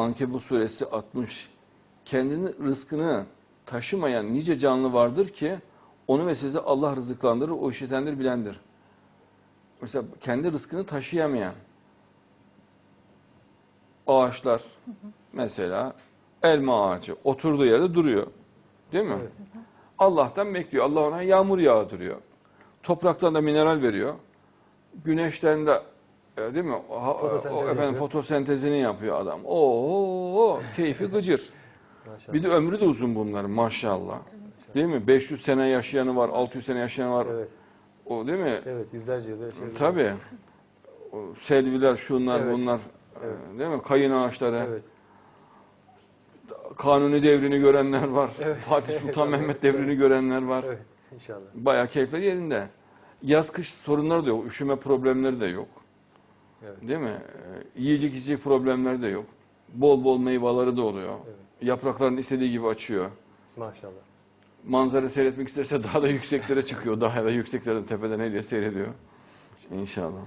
Ankebut suresi 60. Kendini rızkını taşımayan nice canlı vardır ki onu ve sizi Allah rızıklandırır, o işitendir, bilendir. Mesela kendi rızkını taşıyamayan ağaçlar mesela elma ağacı oturduğu yerde duruyor. Değil mi? Evet. Allah'tan bekliyor. Allah ona yağmur yağdırıyor. Topraktan da mineral veriyor. Güneşten de değil mi? Fotosentez o, efendim fotosentezini yapıyor adam. Oo, keyfi gıcır. Maşallah. Bir de ömrü de uzun bunların maşallah. Değil mi? 500 sene yaşayanı var, 600 sene yaşayanı var. Evet, O değil mi? evet yüzlerce yıl yaşıyoruz. Tabii. O selviler, şunlar, Evet. bunlar. Evet. e, Değil mi? Kayın ağaçları. Evet. Kanuni devrini görenler var. Evet. Fatih Sultan Mehmet devrini görenler var. Evet, inşallah. Bayağı keyifleri yerinde. Yaz kış sorunları da yok. Üşüme problemleri de yok. Evet. Değil mi? Ee, Yiyecek içecek problemleri de yok. Bol bol meyveleri de oluyor. Evet. Yapraklarını istediği gibi açıyor. Maşallah. Manzara seyretmek isterse daha da yükseklere çıkıyor. Daha da yükseklerden tepeden eliyle seyrediyor. İnşallah.